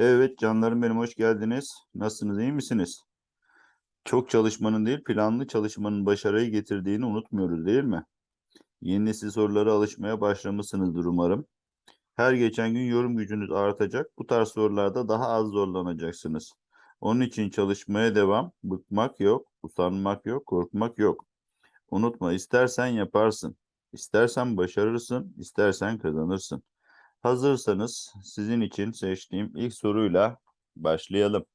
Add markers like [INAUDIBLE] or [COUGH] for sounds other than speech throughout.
Evet canlarım benim hoş geldiniz. Nasılsınız iyi misiniz? Çok çalışmanın değil planlı çalışmanın başarıyı getirdiğini unutmuyoruz değil mi? Yeni nesil sorulara alışmaya başlamışsınızdır umarım. Her geçen gün yorum gücünüz artacak. Bu tarz sorularda daha az zorlanacaksınız. Onun için çalışmaya devam. Bıkmak yok, usanmak yok, korkmak yok. Unutma istersen yaparsın. İstersen başarırsın, istersen kazanırsın. Hazırsanız sizin için seçtiğim ilk soruyla başlayalım.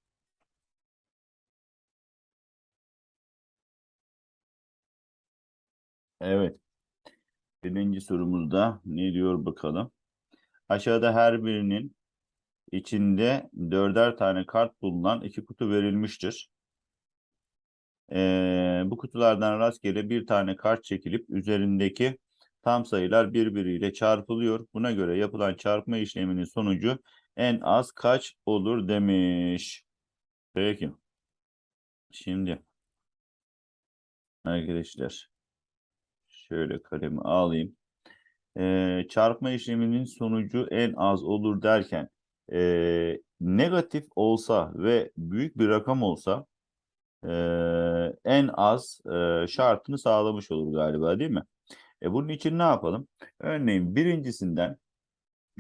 Evet. Birinci sorumuzda ne diyor bakalım. Aşağıda her birinin içinde dörder tane kart bulunan iki kutu verilmiştir. Ee, bu kutulardan rastgele bir tane kart çekilip üzerindeki tam sayılar birbiriyle çarpılıyor. Buna göre yapılan çarpma işleminin sonucu en az kaç olur demiş. Peki. Şimdi arkadaşlar şöyle kalemi alayım. Ee, çarpma işleminin sonucu en az olur derken ee, negatif olsa ve büyük bir rakam olsa ee, en az ee, şartını sağlamış olur galiba değil mi? E bunun için ne yapalım? Örneğin birincisinden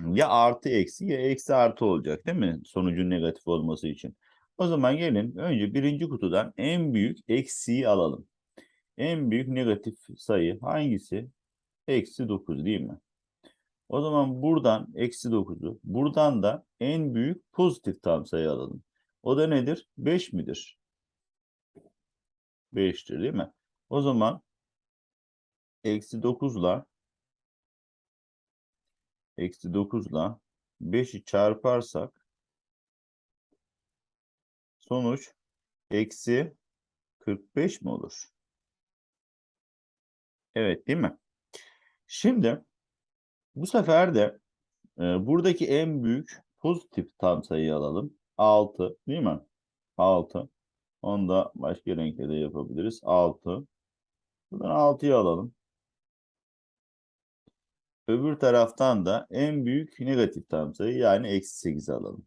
ya artı eksi ya eksi artı olacak değil mi? Sonucun negatif olması için. O zaman gelin önce birinci kutudan en büyük eksiği alalım. En büyük negatif sayı hangisi? Eksi 9 değil mi? O zaman buradan eksi 9'u, buradan da en büyük pozitif tam sayı alalım. O da nedir? 5 midir? 5'tir değil mi? O zaman eksi 9'la eksi 9'la 5'i çarparsak sonuç eksi 45 mi olur? Evet değil mi? Şimdi bu sefer de e, buradaki en büyük pozitif tam sayıyı alalım. 6 değil mi? 6. Onu da başka renkle de yapabiliriz. 6. Buradan 6'yı alalım. Öbür taraftan da en büyük negatif tam sayı yani eksi 8'i alalım.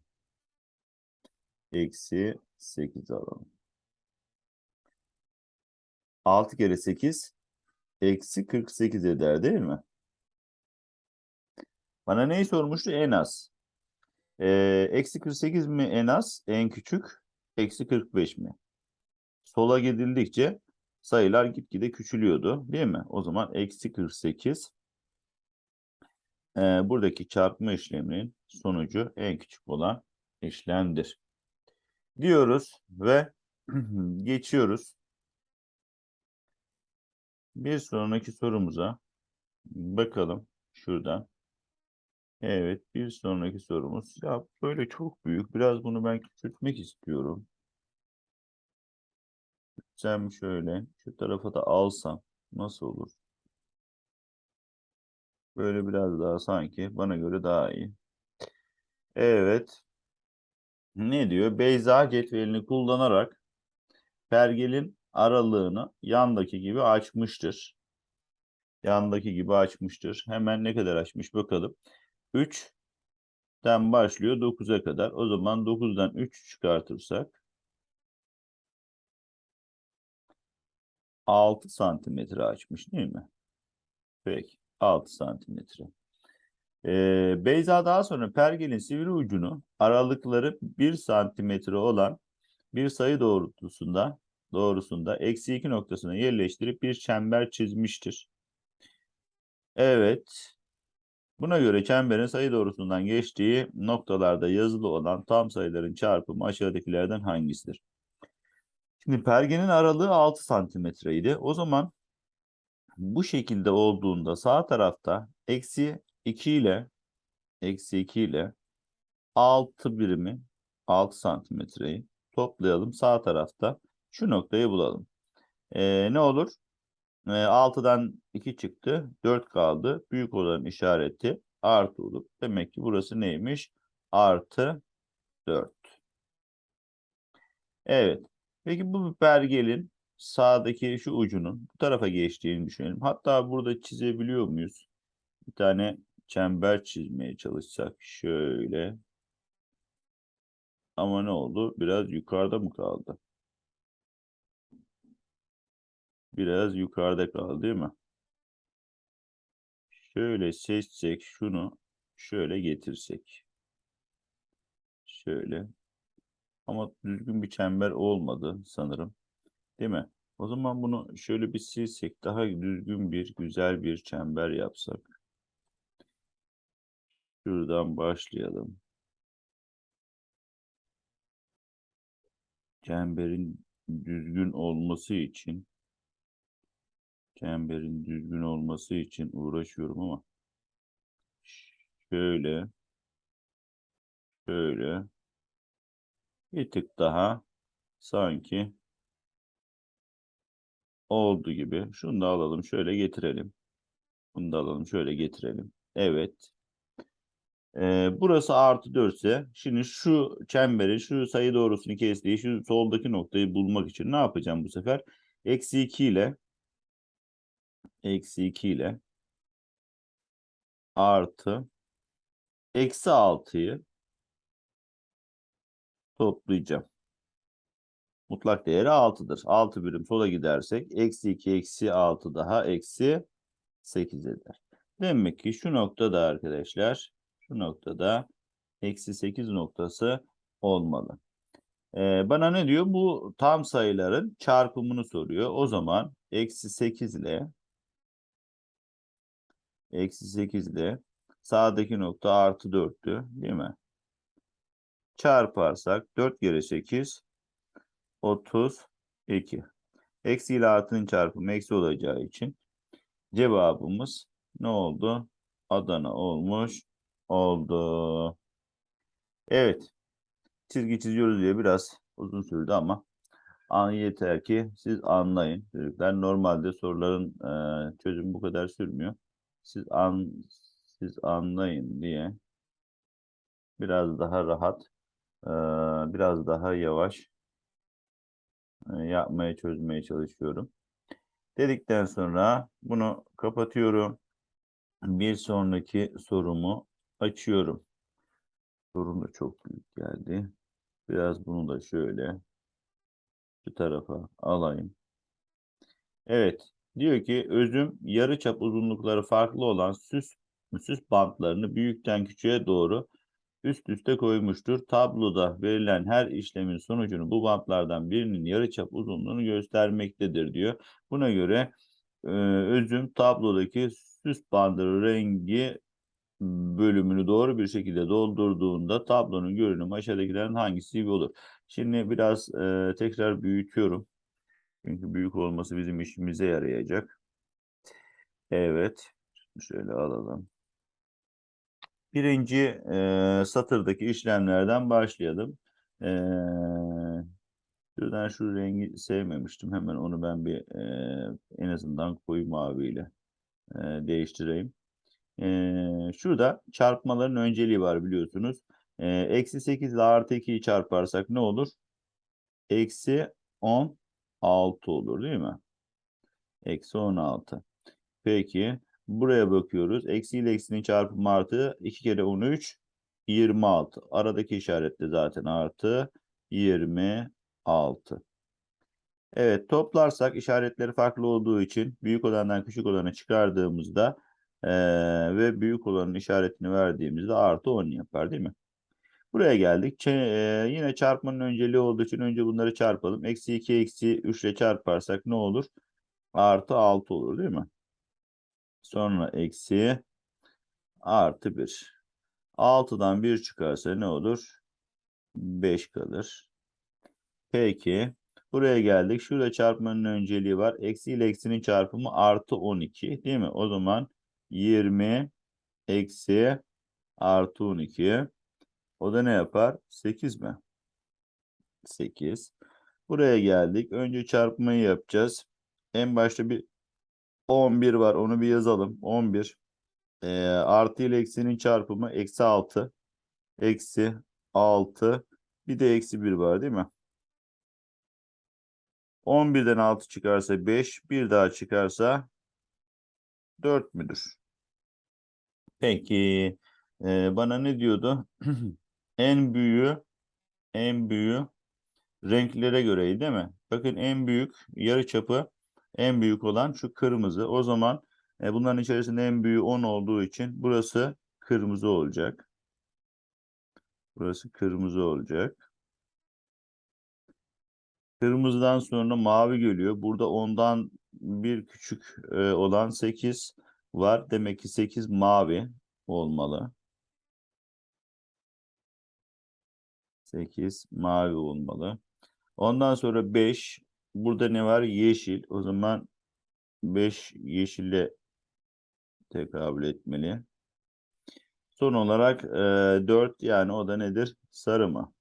Eksi 8 alalım. 6 kere 8 eksi 48 eder değil mi? Bana neyi sormuştu? En az. Ee, eksi 48 mi en az? En küçük. Eksi 45 mi? Sola gidildikçe sayılar gitgide küçülüyordu. Değil mi? O zaman eksi 48 e, buradaki çarpma işleminin sonucu en küçük olan işlemdir. Diyoruz ve [CLEARS THROAT] geçiyoruz. Bir sonraki sorumuza bakalım şuradan. Evet, bir sonraki sorumuz. Ya böyle çok büyük. Biraz bunu ben küçültmek istiyorum. Sen şöyle şu tarafa da alsam nasıl olur? Böyle biraz daha sanki bana göre daha iyi. Evet. Ne diyor? Beyza cetvelini kullanarak pergelin aralığını yandaki gibi açmıştır. Yandaki gibi açmıştır. Hemen ne kadar açmış bakalım. 3'ten başlıyor 9'a kadar. O zaman 9'dan 3 çıkartırsak 6 santimetre açmış değil mi? Peki 6 santimetre. Ee, Beyza daha sonra pergelin sivri ucunu aralıkları 1 santimetre olan bir sayı doğrultusunda doğrusunda eksi 2 noktasına yerleştirip bir çember çizmiştir. Evet. Buna göre çemberin sayı doğrusundan geçtiği noktalarda yazılı olan tam sayıların çarpımı aşağıdakilerden hangisidir? Şimdi pergenin aralığı 6 santimetreydi. O zaman bu şekilde olduğunda sağ tarafta eksi 2 ile eksi 2 ile 6 birimi 6 santimetreyi toplayalım. Sağ tarafta şu noktayı bulalım. Ee, ne olur? 6'dan 2 çıktı. 4 kaldı. Büyük olan işareti artı olur. Demek ki burası neymiş? Artı 4. Evet. Peki bu pergelin sağdaki şu ucunun bu tarafa geçtiğini düşünelim. Hatta burada çizebiliyor muyuz? Bir tane çember çizmeye çalışsak. Şöyle. Ama ne oldu? Biraz yukarıda mı kaldı? Biraz yukarıda kaldı değil mi? Şöyle seçsek şunu şöyle getirsek. Şöyle. Ama düzgün bir çember olmadı sanırım. Değil mi? O zaman bunu şöyle bir silsek daha düzgün bir güzel bir çember yapsak. Şuradan başlayalım. Çemberin düzgün olması için çemberin düzgün olması için uğraşıyorum ama şöyle şöyle bir tık daha sanki oldu gibi. Şunu da alalım şöyle getirelim. Bunu da alalım şöyle getirelim. Evet. Ee, burası artı 4 ise şimdi şu çemberi şu sayı doğrusunu kestiği şu soldaki noktayı bulmak için ne yapacağım bu sefer? Eksi 2 ile eksi 2 ile artı eksi 6'yı toplayacağım. Mutlak değeri 6'dır. 6 birim sola gidersek eksi 2 eksi 6 daha eksi 8 eder. Demek ki şu noktada arkadaşlar şu noktada eksi 8 noktası olmalı. Ee, bana ne diyor? Bu tam sayıların çarpımını soruyor. O zaman eksi 8 ile eksi 8 ile sağdaki nokta artı 4'tü değil mi? Çarparsak 4 kere 8 32. Eksi ile artının çarpımı eksi olacağı için cevabımız ne oldu? Adana olmuş oldu. Evet. Çizgi çiziyoruz diye biraz uzun sürdü ama an yeter ki siz anlayın. Çocuklar normalde soruların e, çözümü bu kadar sürmüyor. Siz an siz anlayın diye biraz daha rahat, e, biraz daha yavaş yapmaya çözmeye çalışıyorum. Dedikten sonra bunu kapatıyorum. Bir sonraki sorumu açıyorum. Sorun da çok büyük geldi. Biraz bunu da şöyle şu tarafa alayım. Evet. Diyor ki özüm yarıçap uzunlukları farklı olan süs süs bantlarını büyükten küçüğe doğru üst üste koymuştur. Tabloda verilen her işlemin sonucunu bu bantlardan birinin yarıçap uzunluğunu göstermektedir diyor. Buna göre e, özüm tablodaki süs bandı rengi bölümünü doğru bir şekilde doldurduğunda tablonun görünümü aşağıdakilerin hangisi gibi olur? Şimdi biraz e, tekrar büyütüyorum. Çünkü büyük olması bizim işimize yarayacak. Evet. Şöyle alalım. Birinci e, satırdaki işlemlerden başlayalım. E, şuradan şu rengi sevmemiştim. Hemen onu ben bir e, en azından koyu maviyle e, değiştireyim. Ee, şurada çarpmaların önceliği var biliyorsunuz. Ee, eksi 8 ile artı 2'yi çarparsak ne olur? Eksi 16 olur değil mi? Eksi 16. Peki buraya bakıyoruz. Eksi ile eksinin çarpımı artı 2 kere 13 26. Aradaki işaret de zaten artı 26. Evet toplarsak işaretleri farklı olduğu için büyük olandan küçük olanı çıkardığımızda ee, ve büyük olanın işaretini verdiğimizde artı 10 yapar değil mi? Buraya geldik. Ç e, yine çarpmanın önceliği olduğu için önce bunları çarpalım. Eksi 2 eksi 3 ile çarparsak ne olur? Artı 6 olur değil mi? Sonra eksi artı 1. 6'dan 1 çıkarsa ne olur? 5 kalır. Peki. Buraya geldik. Şurada çarpmanın önceliği var. Eksi ile eksinin çarpımı artı 12 değil mi? O zaman 20 eksi artı 12. O da ne yapar? 8 mi? 8. Buraya geldik. Önce çarpmayı yapacağız. En başta bir 11 var. Onu bir yazalım. 11. E, artı ile eksinin çarpımı eksi 6. Eksi 6. Bir de eksi 1 var değil mi? 11'den 6 çıkarsa 5. Bir daha çıkarsa 4 müdür? Peki. E, bana ne diyordu? [CLEARS THROAT] en büyüğü en büyüğü renklere göreydi değil mi? Bakın en büyük yarıçapı en büyük olan şu kırmızı. O zaman e, bunların içerisinde en büyüğü 10 olduğu için burası kırmızı olacak. Burası kırmızı olacak. Kırmızıdan sonra mavi geliyor. Burada ondan bir küçük e, olan 8 var. Demek ki 8 mavi olmalı. 8 mavi olmalı. Ondan sonra 5. Burada ne var? Yeşil. O zaman 5 yeşille tekabül etmeli. Son olarak e, 4 yani o da nedir? Sarı mı?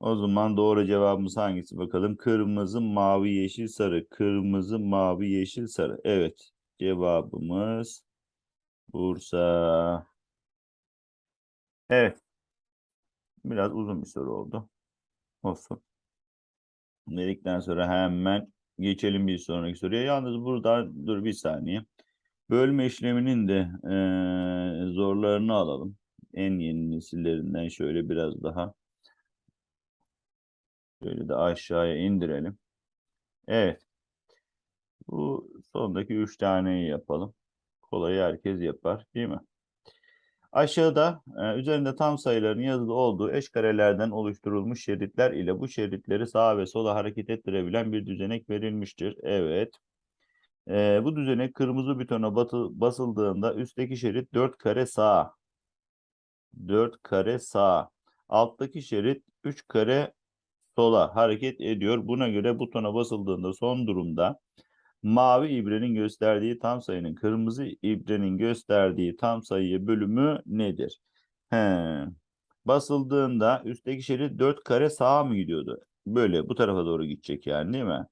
O zaman doğru cevabımız hangisi bakalım? Kırmızı, mavi, yeşil, sarı. Kırmızı, mavi, yeşil, sarı. Evet. Cevabımız Bursa. Evet. Biraz uzun bir soru oldu. Olsun. Dedikten sonra hemen geçelim bir sonraki soruya. Yalnız burada dur bir saniye. Bölme işleminin de eee, zorlarını alalım. En yeni nesillerinden şöyle biraz daha şöyle de aşağıya indirelim. Evet. Bu sondaki üç taneyi yapalım. Kolay herkes yapar, değil mi? Aşağıda e, üzerinde tam sayıların yazılı olduğu eş karelerden oluşturulmuş şeritler ile bu şeritleri sağa ve sola hareket ettirebilen bir düzenek verilmiştir. Evet. E, bu düzenek kırmızı butona batı, basıldığında üstteki şerit 4 kare sağa. 4 kare sağa. Alttaki şerit 3 kare sola hareket ediyor. Buna göre butona basıldığında son durumda mavi ibrenin gösterdiği tam sayının kırmızı ibrenin gösterdiği tam sayıya bölümü nedir? He. Basıldığında üstteki şerit 4 kare sağa mı gidiyordu? Böyle bu tarafa doğru gidecek yani değil mi?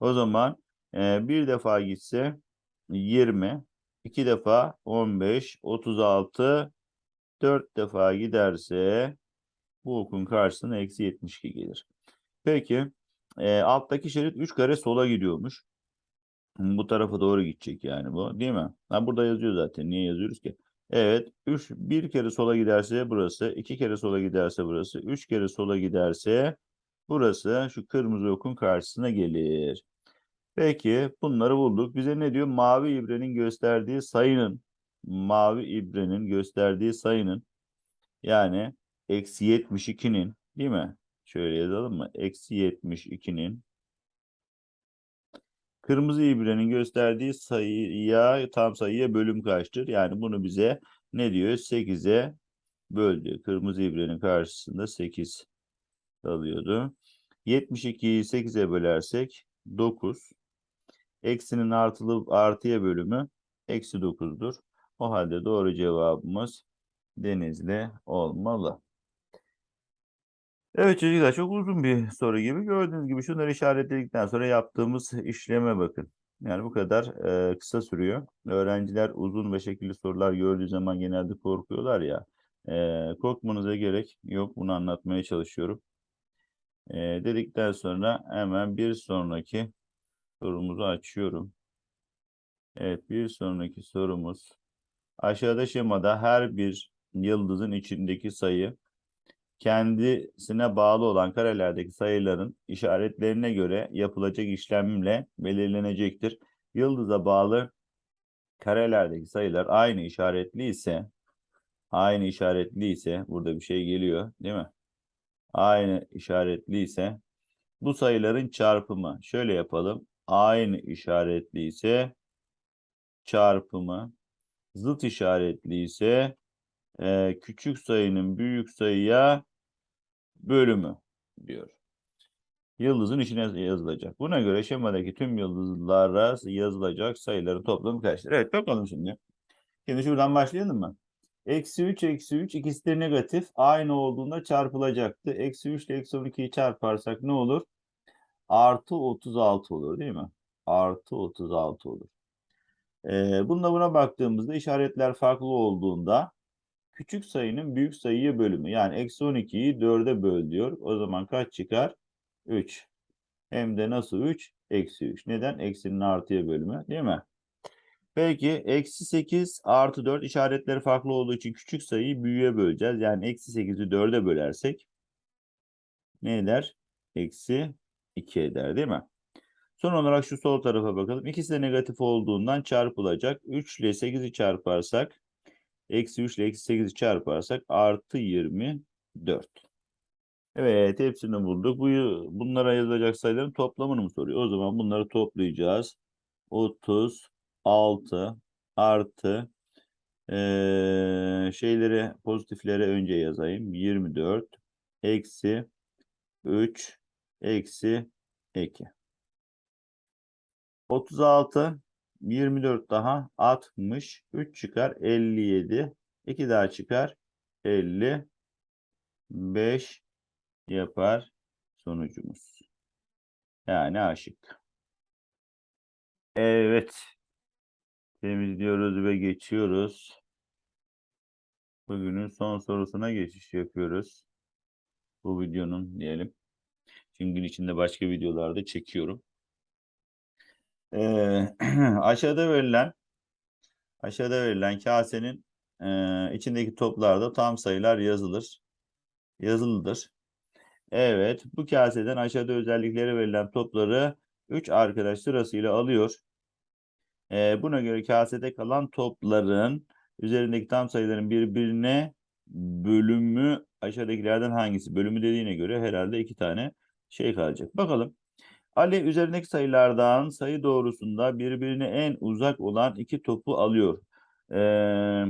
O zaman e, bir defa gitse 20, iki defa 15, 36, 4 defa giderse bu okun karşısına eksi 72 gelir. Peki e, alttaki şerit 3 kare sola gidiyormuş. Bu tarafa doğru gidecek yani bu değil mi? Ha, burada yazıyor zaten. Niye yazıyoruz ki? Evet. 3 bir kere sola giderse burası. iki kere sola giderse burası. Üç kere sola giderse burası şu kırmızı okun karşısına gelir. Peki bunları bulduk. Bize ne diyor? Mavi ibrenin gösterdiği sayının mavi ibrenin gösterdiği sayının yani eksi 72'nin değil mi? Şöyle yazalım mı? Eksi 72'nin Kırmızı ibrenin gösterdiği sayıya tam sayıya bölüm kaçtır? Yani bunu bize ne diyor? 8'e böl diyor. Kırmızı ibrenin karşısında 8 kalıyordu. 72'yi 8'e bölersek 9. Eksinin artılı artıya bölümü eksi 9'dur. O halde doğru cevabımız Denizli olmalı. Evet çocuklar çok uzun bir soru gibi. Gördüğünüz gibi şunları işaretledikten sonra yaptığımız işleme bakın. Yani bu kadar e, kısa sürüyor. Öğrenciler uzun ve şekilli sorular gördüğü zaman genelde korkuyorlar ya. E, korkmanıza gerek yok. Bunu anlatmaya çalışıyorum. E, dedikten sonra hemen bir sonraki sorumuzu açıyorum. Evet bir sonraki sorumuz. Aşağıda şemada her bir yıldızın içindeki sayı kendisine bağlı olan karelerdeki sayıların işaretlerine göre yapılacak işlemle belirlenecektir. Yıldıza bağlı karelerdeki sayılar aynı işaretli ise aynı işaretli ise burada bir şey geliyor değil mi? Aynı işaretli ise bu sayıların çarpımı şöyle yapalım. Aynı işaretli ise çarpımı zıt işaretli ise e, küçük sayının büyük sayıya bölümü diyor. Yıldızın içine yazılacak. Buna göre şemadaki tüm yıldızlara yazılacak sayıların toplamı kaçtır? Evet bakalım şimdi. Şimdi şuradan başlayalım mı? Eksi 3, eksi 3 ikisi de negatif. Aynı olduğunda çarpılacaktı. Eksi 3 ile eksi 12'yi çarparsak ne olur? Artı 36 olur değil mi? Artı 36 olur. Ee, bununla buna baktığımızda işaretler farklı olduğunda küçük sayının büyük sayıya bölümü. Yani eksi 12'yi 4'e böl diyor. O zaman kaç çıkar? 3. Hem de nasıl 3? Eksi 3. Neden? Eksinin artıya bölümü değil mi? Peki eksi 8 artı 4 işaretleri farklı olduğu için küçük sayıyı büyüğe böleceğiz. Yani eksi 8'i 4'e bölersek ne eder? Eksi 2 eder değil mi? Son olarak şu sol tarafa bakalım. İkisi de negatif olduğundan çarpılacak. 3 ile 8'i çarparsak eksi 3 ile eksi 8'i çarparsak artı 24. Evet hepsini bulduk. Bu, bunlara yazılacak sayıların toplamını mı soruyor? O zaman bunları toplayacağız. 36 artı eee, şeyleri pozitifleri önce yazayım. 24 eksi 3 eksi 2. 36 24 daha 60 3 çıkar 57 2 daha çıkar 55 yapar sonucumuz. Yani aşık. Evet. Temizliyoruz ve geçiyoruz. Bugünün son sorusuna geçiş yapıyoruz. Bu videonun diyelim. Çünkü gün içinde başka videolarda çekiyorum. [CLEARS THROAT] Aşağıda verilen aşağıda verilen kasenin e, içindeki toplarda tam sayılar yazılır. Yazılıdır. Evet, bu kaseden aşağıda özellikleri verilen topları 3 arkadaş sırasıyla alıyor. Ee, buna göre kasede kalan topların üzerindeki tam sayıların birbirine bölümü aşağıdakilerden hangisi? Bölümü dediğine göre herhalde iki tane şey kalacak. Bakalım. Ali üzerindeki sayılardan sayı doğrusunda birbirine en uzak olan iki topu alıyor. Ee,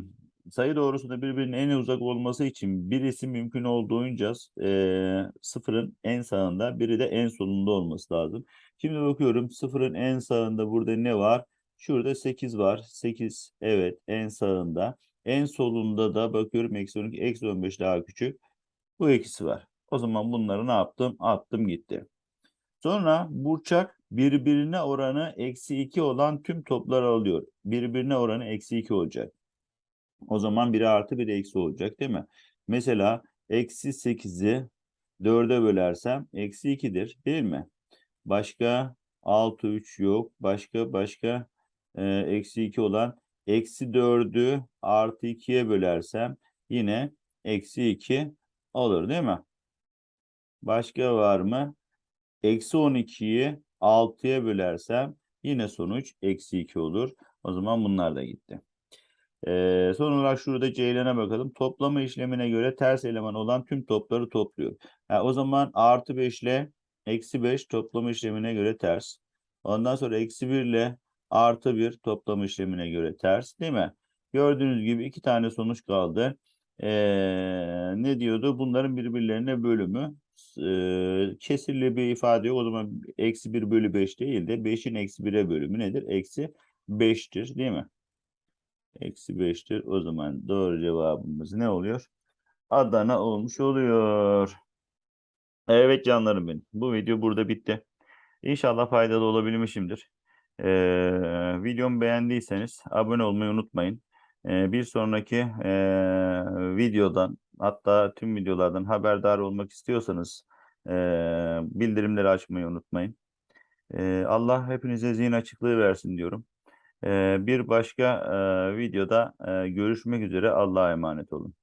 sayı doğrusunda birbirine en uzak olması için birisi mümkün olduğunca e, sıfırın en sağında biri de en solunda olması lazım. Şimdi bakıyorum sıfırın en sağında burada ne var? Şurada 8 var. 8 evet en sağında. En solunda da bakıyorum eksi 12 eksi 15 daha küçük. Bu ikisi var. O zaman bunları ne yaptım? Attım gitti. Sonra burçak birbirine oranı eksi 2 olan tüm topları alıyor. Birbirine oranı eksi 2 olacak. O zaman biri artı biri eksi olacak değil mi? Mesela eksi 8'i 4'e bölersem eksi 2'dir değil mi? Başka 6 3 yok. Başka başka e, eksi 2 olan eksi 4'ü artı 2'ye bölersem yine eksi 2 olur değil mi? Başka var mı? Eksi 12'yi 6'ya bölersem yine sonuç eksi 2 olur. O zaman bunlar da gitti. Ee, son olarak şurada Ceylan'a bakalım. Toplama işlemine göre ters eleman olan tüm topları topluyor. Ha, o zaman artı 5 ile eksi 5 toplama işlemine göre ters. Ondan sonra eksi 1 ile artı 1 toplama işlemine göre ters değil mi? Gördüğünüz gibi iki tane sonuç kaldı. Ee, ne diyordu? Bunların birbirlerine bölümü e, kesirli bir ifade. O zaman eksi 1 bölü 5 değil de 5'in eksi 1'e bölümü nedir? Eksi 5'tir değil mi? Eksi 5'tir. O zaman doğru cevabımız ne oluyor? Adana olmuş oluyor. Evet canlarım benim. Bu video burada bitti. İnşallah faydalı olabilmişimdir. Ee, videomu beğendiyseniz abone olmayı unutmayın. Ee, bir sonraki e, videodan hatta tüm videolardan haberdar olmak istiyorsanız e, bildirimleri açmayı unutmayın. E, Allah hepinize zihin açıklığı versin diyorum. Bir başka videoda görüşmek üzere. Allah'a emanet olun.